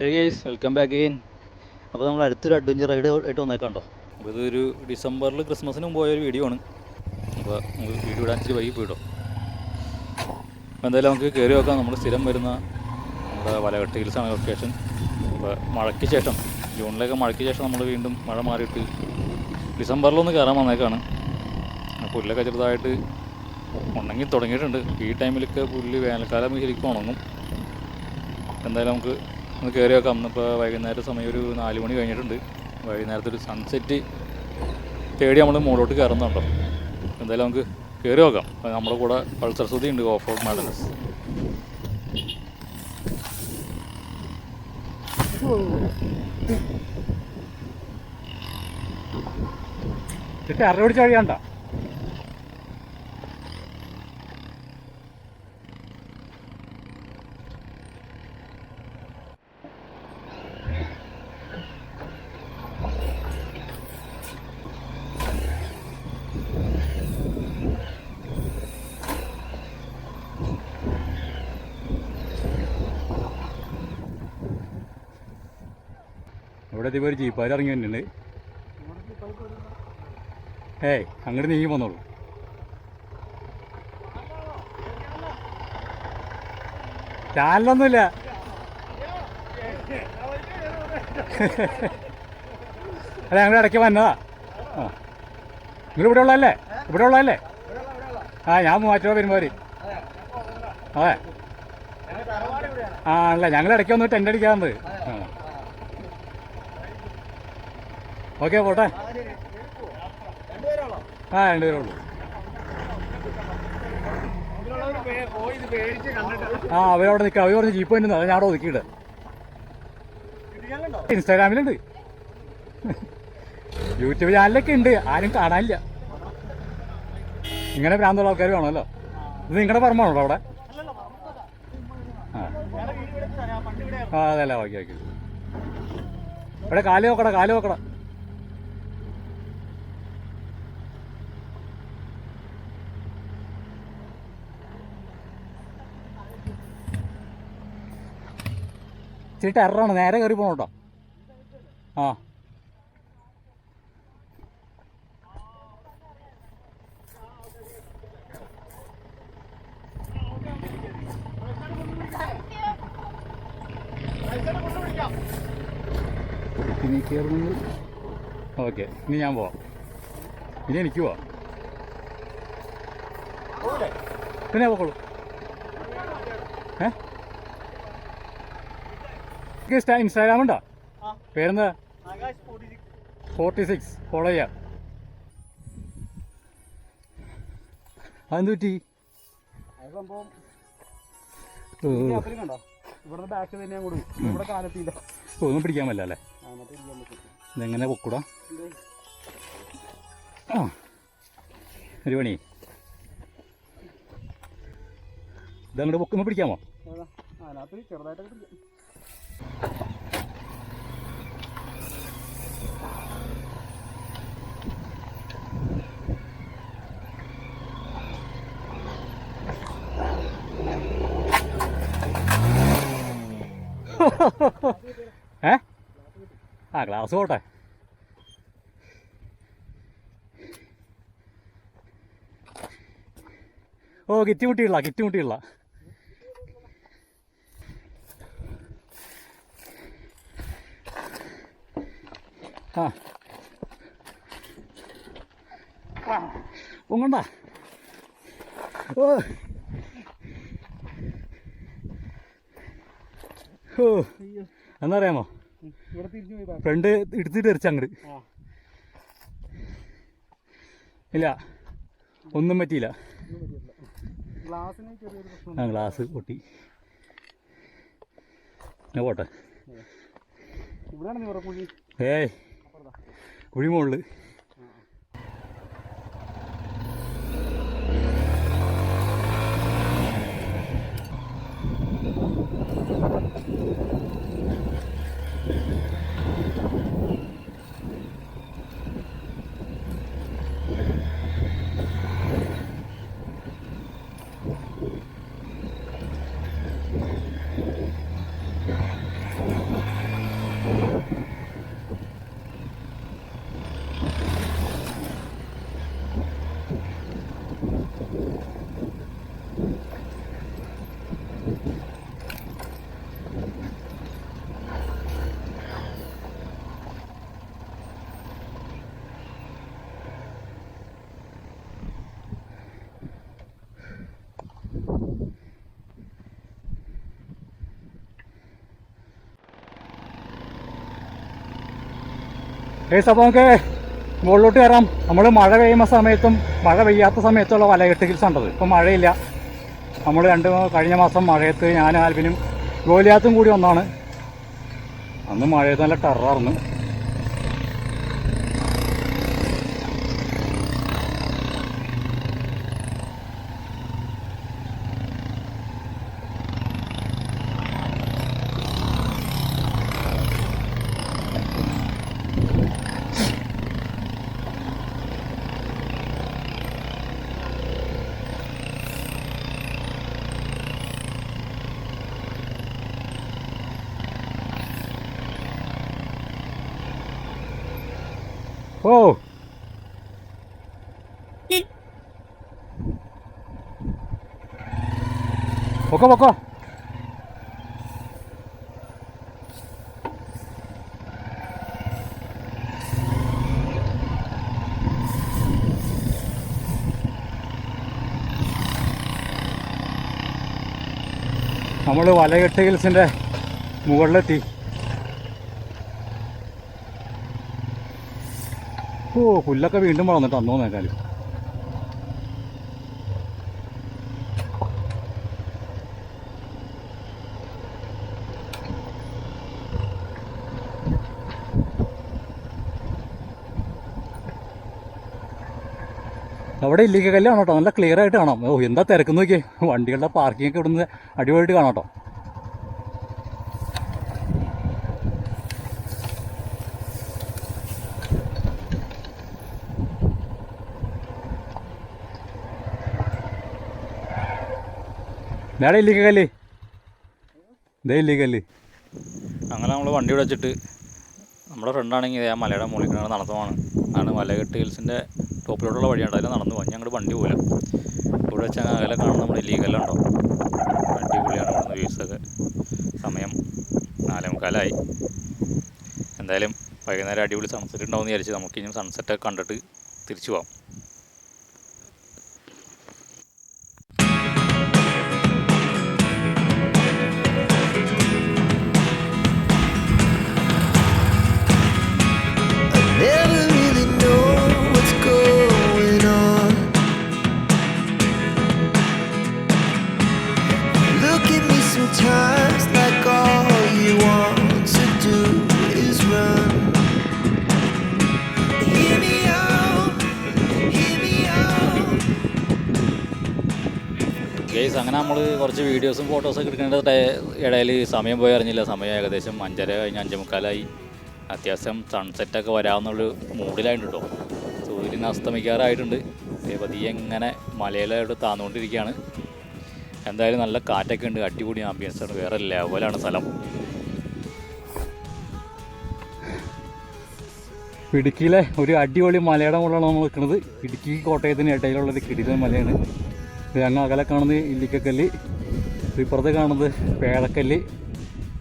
Guys welcome back again അപ്പോൾ നമ്മൾ അടുത്തൊരു അഡ്വഞ്ചർ റൈഡ് ആയിട്ട് വന്നേക്കാണ്ടോ അപ്പോൾ ഇതൊരു ഡിസംബറിൽ ക്രിസ്മസിന് മുമ്പ് പോയ ഒരു വീഡിയോ ആണ്. അപ്പോൾ നമുക്ക് വീഡിയോ ഇടാൻ ഇച്ചിരി വൈകി പോയിട്ടോ അപ്പോൾ എന്തായാലും നമുക്ക് കയറി നോക്കാം. നമ്മൾ സ്ഥിരം വരുന്ന നമ്മുടെ വലകെട്ട് ഹിൽസാണ് ലൊക്കേഷൻ അപ്പോൾ മഴയ്ക്ക് ശേഷം ജൂണിലൊക്കെ മഴയ്ക്ക് ശേഷം നമ്മൾ വീണ്ടും മഴ മാറിയിട്ട് ഡിസംബറിലൊന്ന് കയറാൻ വന്നേക്കാണ്. പുല്ലൊക്കെ ചെറുതായിട്ട് ഉണങ്ങി തുടങ്ങിയിട്ടുണ്ട്. ഈ ടൈമിലൊക്കെ പുല്ല് വേനൽക്കാലം ശരിക്കും ഉണങ്ങും. എന്തായാലും നമുക്ക് ഒന്ന് കയറി വെക്കാം ഇന്നിപ്പോൾ വൈകുന്നേരം സമയം ഒരു നാല് മണി കഴിഞ്ഞിട്ടുണ്ട്. വൈകുന്നേരത്തെ ഒരു സൺസെറ്റ് തേടി നമ്മൾ മുകളിലോട്ട് കയറുന്നുണ്ടോ എന്തായാലും നമുക്ക് കയറി നോക്കാം. നമ്മുടെ കൂടെ പൾസർ സുതി ഉണ്ട് ഓഫ് റോഡ് മാഡനസ് പിടിച്ച വഴിയാണ്ട? ഇവിടെ ഒരു ജീപ്പാൽ ഇറങ്ങി വന്നിട്ടുണ്ട്. ഏയ് അങ്ങോട്ട് നീങ്ങി പോന്നോളൂ. ചാനലൊന്നുമില്ല. അല്ല ഞങ്ങൾ ഇടയ്ക്ക് വന്നതാ. ആ. നിങ്ങൾ ഇവിടെ ഉള്ളതല്ലേ? ഇവിടെ ഉള്ളതല്ലേ? ആ ഞാൻ മൂവാറ്റുപുഴ പെരുമാറി അതെ. ആ അല്ല ഞങ്ങൾ ഇടയ്ക്ക് വന്നിട്ട് ടെന്റ് അടിക്കാറുണ്ട്. ആ ഓക്കെ പോട്ടെ. ആ രണ്ടുപേരുള്ളൂ. ആ അവരവിടെ നിൽക്കുക അവർ പറഞ്ഞ് ജീപ്പ് തന്നെ ഞാൻ അവിടെ ഒതുക്കിയിട്ട് ഇൻസ്റ്റാഗ്രാമിലുണ്ട്. യൂട്യൂബ് ചാനലൊക്കെ ഉണ്ട്. ആരും കാണാനില്ല. ഇങ്ങനെ ഭ്രാന്തുള്ള ആൾക്കാർ വേണമല്ലോ ഇത് നിങ്ങളുടെ പറമ്പാണോ അവിടെ? ആ. ആ അതല്ല. Okay okay. ഇവിടെ കാൽ നോക്കടാ കാൽ നോക്കടാ. ഇച്ചിരി ടെററാണ്. നേരെ കയറി പോകണം കേട്ടോ. ആ. ഇനി ഓക്കെ ഇനി ഞാൻ പോവാം. ഇനി എനിക്ക് പോവാം. പിന്നെ പോക്കോളൂ. ഏ? ഇൻസ്റ്റാ ഇൻസ്റ്റാഗ്രാം ഉണ്ടോ? പേരെന്താ? ഫോർട്ടി സിക്സ് ഫോളോ ചെയ്യാം. അതെന്ത് പറ്റി ഒന്നും പിടിക്കാൻ പറ്റില്ല അല്ലേ? ഇതെങ്ങനെ പൊക്കൂടാ? ആ. ഒരു പണി. ഇതങ്ങോട്ട് പൊക്കുമ്പോൾ പിടിക്കാമോ? ചെറുതായിട്ടൊക്കെ പിടിക്കാം. ഏ? ആ ഗ്ലാസ് പോട്ടെ. ഓ കിറ്റ് മുട്ടിയുള്ള കിറ്റ് മുട്ടിയുള്ള. ആ. പൊങ്ങണ്ട ഓ ഓ എന്നറിയാമോ? ഫ്രണ്ട് എടുത്തിട്ട് എറിച്ച അങ്ങോട്ട് ഇല്ല. ഒന്നും പറ്റിയില്ല. ആ ഗ്ലാസ് പൊട്ടി. ഞാൻ പോട്ടെ. ഏയ്. കുഴി Thank you. അപ്പോൾ നമുക്ക് മുകളിലോട്ട് കയറാം. നമ്മൾ മഴ പെയ്യുന്ന സമയത്തും മഴ പെയ്യാത്ത സമയത്തുള്ള വലകെട്ട് ഹിൽസ് ഉണ്ടത് ഇപ്പം മഴയില്ല. നമ്മൾ രണ്ട് കഴിഞ്ഞ മാസം മഴയത്ത് ഞാൻ ആൽബിനും ഗോലിയാത്തും കൂടി ഒന്നാണ് അന്ന് മഴയത്ത് നല്ല ടെററായിരുന്നു ഓ. പൊക്കോ പൊക്കോ. നമ്മൾ വലകെട്ട് ഹിൽസിന്റെ മുകളിലെത്തി. ഓ പുല്ലൊക്കെ വീണ്ടും വളർന്നിട്ട് അന്നോ നേക്കാലും അവിടെ ഇല്ലിക്ക കല്ലാണ് കേട്ടോ. നല്ല ക്ലിയർ ആയിട്ട് കാണാം. ഓ എന്താ തിരക്ക് നോക്കിയേ. വണ്ടികളുടെ പാർക്കിംഗ് ഒക്കെ ഇവിടുന്ന് അടിപൊളിയായിട്ട് കാണാം കേട്ടോ. നേടെ ഇല്ലിക്ക കല്ല്? ഇതേ ഇല്ലേ കല്ല്? അങ്ങനെ നമ്മൾ വണ്ടി വിടച്ചിട്ട് നമ്മുടെ ഫ്രണ്ടാണെങ്കിൽ ആ മലയുടെ മുകളിൽ കിടന്ന് നടത്തമാണ് ആണ് മലകെട്ട് ഹിൽസിന്റെ ടോപ്പിലോട്ടുള്ള വഴിയാണ് അതിൽ നടന്നു പോകാൻ ഞങ്ങളുടെ വണ്ടി പോല ഇവിടെ വെച്ചാൽ അകലെ കാണുന്ന നമ്മുടെ ലീഗലുണ്ടോ അടിപൊളിയാണ് ഇവിടുന്ന് വ്യൂസൊക്കെ സമയം നാലേ മുക്കാലായി. എന്തായാലും വൈകുന്നേരം അടിപൊളി സൺസെറ്റ് ഉണ്ടാവുമെന്ന് വിചാരിച്ച് നമുക്കിനി സൺസെറ്റൊക്കെ കണ്ടിട്ട് തിരിച്ചു പോവാം. ഗെയ്സ് അങ്ങനെ നമ്മൾ കുറച്ച് വീഡിയോസും ഫോട്ടോസൊക്കെ എടുക്കേണ്ട ഇടയിൽ സമയം പോയി അറിഞ്ഞില്ല. സമയം ഏകദേശം അഞ്ചര കഴിഞ്ഞ് അഞ്ച് മുക്കാലായി. അത്യാവശ്യം സൺസെറ്റൊക്കെ വരാമെന്നുള്ളൊരു മൂഡിലായിട്ട് കേട്ടോ സൂര്യൻ അസ്തമിക്കാറായിട്ടുണ്ട്. പതിയെ ഇങ്ങനെ മലയിലോട്ട് താന്നുകൊണ്ടിരിക്കുകയാണ് എന്തായാലും നല്ല കാറ്റൊക്കെ ഉണ്ട്. അടിപൊളി ആംബിയൻസ് ആണ്. വേറെ ലെവലാണ് സ്ഥലം. ഇടുക്കിയിലെ ഒരു അടിപൊളി മലയുടെ മുകളിലാണ് നമ്മൾ നിൽക്കുന്നത്. ഇടുക്കി കോട്ടയത്തിന് ഇടയിലുള്ളൊരു കിടിലൻ മലയാണ്. അങ്ങ് അകലെ കാണുന്നത് ഇല്ലിക്കക്കല്ല്. ഇപ്പുറത്ത് കാണുന്നത് പേഴക്കല്ല്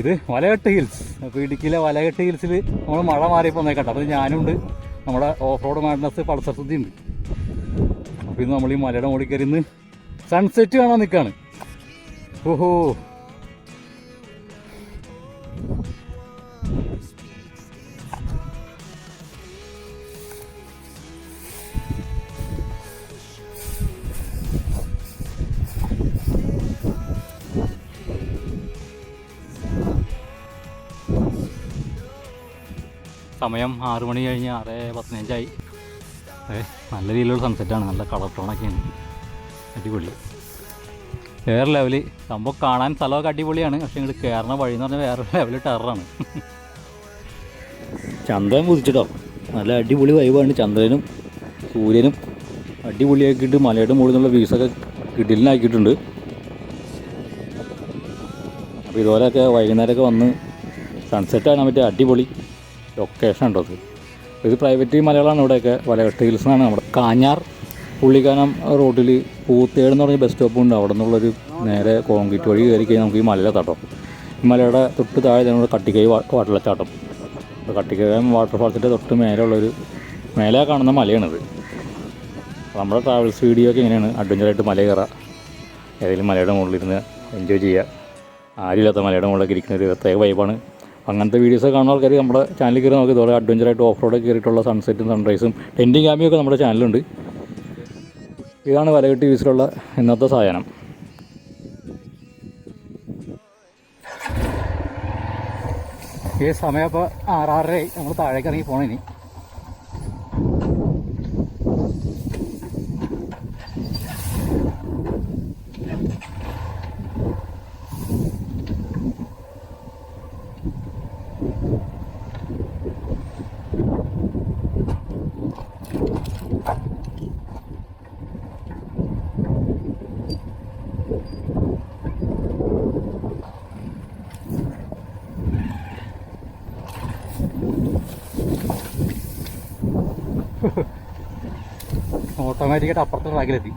ഇത് വലകെട്ട് ഹിൽസ് അപ്പോൾ ഇടുക്കിയിലെ വലകെട്ട് ഹിൽസിൽ നമ്മൾ മഴ മാറിയപ്പോൾ വന്നേക്കട്ടെ. അപ്പോൾ ഞാനുണ്ട്. നമ്മുടെ ഓഫ് റോഡ് മാഡ്നസ് പൾസർ സുദ്ധി ഉണ്ട് അപ്പോൾ ഇന്ന് നമ്മൾ ഈ മലയുടെ മുകളിൽ സൺസെറ്റ് കാണാൻ നിൽക്കുകയാണ് ഓഹോ. സമയം ആറ് മണി കഴിഞ്ഞ് ആറ് പതിനഞ്ചായി. നല്ല രീതിയിലുള്ള സൺസെറ്റാണ് നല്ല കളർ ടോണൊക്കെയാണ് അടിപൊളി. വേറെ ലെവൽ സംഭവം കാണാൻ സ്ഥലമൊക്കെ അടിപൊളിയാണ്. പക്ഷെ ഇങ്ങോട്ട് കയറുന്ന വഴി എന്ന് പറഞ്ഞാൽ വേറെ ലെവൽ ടെററാണ് ചന്ദ്രൻ കുതിച്ചിട്ടോ? നല്ല അടിപൊളി വൈബാണ് ചന്ദ്രനും സൂര്യനും. അടിപൊളിയാക്കിയിട്ട് മലയുടെ മുകളിൽ നിന്നുള്ള വ്യൂസൊക്കെ കിടിലിനാക്കിയിട്ടുണ്ട്. അപ്പോൾ ഇതുപോലെയൊക്കെ വൈകുന്നേരമൊക്കെ വന്ന് സൺസെറ്റ് കാണാൻ പറ്റിയ അടിപൊളി. ലൊക്കേഷൻ ഉണ്ടോ അത്. ഇത് പ്രൈവറ്റ് മലകളാണ് ഇവിടെയൊക്കെ വലകെട്ട് ഹിൽസ് എന്നാണ് നമ്മുടെ കാഞ്ഞാർ പുള്ളിക്കാനം റോഡിൽ പൂത്തേട് എന്ന് പറഞ്ഞ ബസ് സ്റ്റോപ്പ് ഉണ്ട്. അവിടെ നിന്നുള്ളൊരു നേരെ കോൺക്രീറ്റ് വഴി കയറി കഴിഞ്ഞാൽ നമുക്ക് ഈ മലയിലെത്താട്ടോ ഈ മലയുടെ തൊട്ട് താഴെ നമ്മൾ കട്ടിക്കൈ വാ- വെള്ളച്ചാട്ടം അപ്പോൾ കട്ടിക്കയം വാട്ടർഫാൾസിന്റെ തൊട്ട് മേലെയുള്ളൊരു മേലെ കാണുന്ന മലയാണിത്. നമ്മുടെ ട്രാവൽസ് വീഡിയോ ഒക്കെ ഇങ്ങനെയാണ്. അഡ്വഞ്ചറായിട്ട് മല കയറുക. ഏതെങ്കിലും മലയുടെ മുകളിലിരുന്ന് എൻജോയ് ചെയ്യുക. ആരുമില്ലാത്ത മലയുടെ മുകളിലൊക്കെ ഇരിക്കുന്ന ഒരു പ്രത്യേക വൈബാണ് അങ്ങനത്തെ വീഡിയോസ് കാണുന്ന ആൾക്കാർ നമ്മുടെ ചാനലിൽ കയറി നമുക്ക് ഇതുപോലെ അഡ്വഞ്ചറായിട്ട് ഓഫ് റോഡ് കയറിയിട്ടുള്ള സൺസെറ്റും സൺറൈസും ടെന്റിങ് ക്യാമ്പിയൊക്കെ നമ്മുടെ ചാനലുണ്ട് ഇതാണ് വലകെട്ടി വീസിലുള്ള ഇന്നത്തെ സാധനം. ഈ സമയം ഇപ്പോൾ ആറാറരയായി. നമ്മൾ താഴേക്ക് ഇറങ്ങി പോകണം ഇനി. ഓട്ടോമാറ്റിക്കായിട്ട് അപ്പുറത്തെ ട്രാക്കിലെത്തി